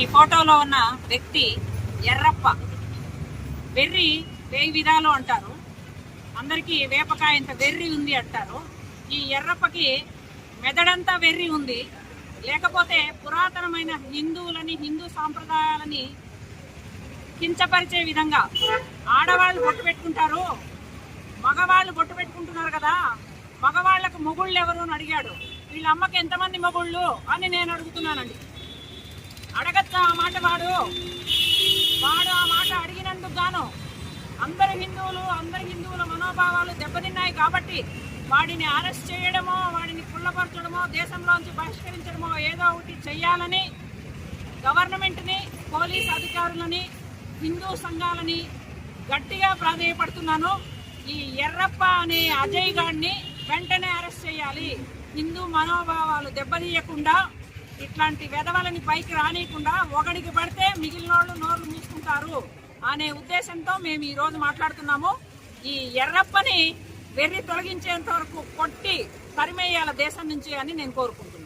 ఈ ఫోటోలో ఉన్న వ్యక్తి ఎర్రప్ప. వెర్రి వేయి విధాలు అంటారు. అందరికీ వేపకాయ ఇంత వెర్రి ఉంది అంటారు. ఈ ఎర్రప్పకి మెదడంతా వెర్రి ఉంది. లేకపోతే పురాతనమైన హిందువులని హిందూ సాంప్రదాయాలని కించపరిచే విధంగా ఆడవాళ్ళు బొట్టు పెట్టుకుంటారు. మగవాళ్ళు బొట్టు పెట్టుకుంటున్నారు కదా. మగవాళ్ళకు మొగుళ్ళు ఎవరు అని అడిగాడు. వీళ్ళ అమ్మకి ఎంతమంది మొగుళ్ళు అని నేను అడుగుతున్నానండి. మాట వాడు. వాడు ఆ మాట అడిగినందుకు గాను అందరు హిందువులు అందరు హిందువుల మనోభావాలు దెబ్బతిన్నాయి కాబట్టి వాడిని అరెస్ట్ చేయడమో వాడిని కుళ్ళపరచడమో దేశంలోంచి బహిష్కరించడమో ఏదో ఒకటి చెయ్యాలని గవర్నమెంట్ని పోలీస్ అధికారులని హిందూ సంఘాలని గట్టిగా ప్రాధేయపడుతున్నాను. ఈ ఎర్రప్ప అనే అజయ్ గాడిని వెంటనే అరెస్ట్ చేయాలి. హిందూ మనోభావాలు దెబ్బతీయకుండా ఇట్లాంటి వెధవలని పైకి రానియకుండా ఒకడికి పడితే మిగిలిన వాళ్ళు నోర్లు మూసుకుంటారు అనే ఉద్దేశంతో మేము ఈరోజు మాట్లాడుతున్నాము. ఈ ఎర్రప్పని వెర్రి తొలగించేంత వరకు కొట్టి తరిమేయాల దేశం నుంచి అని నేను కోరుకుంటున్నాను.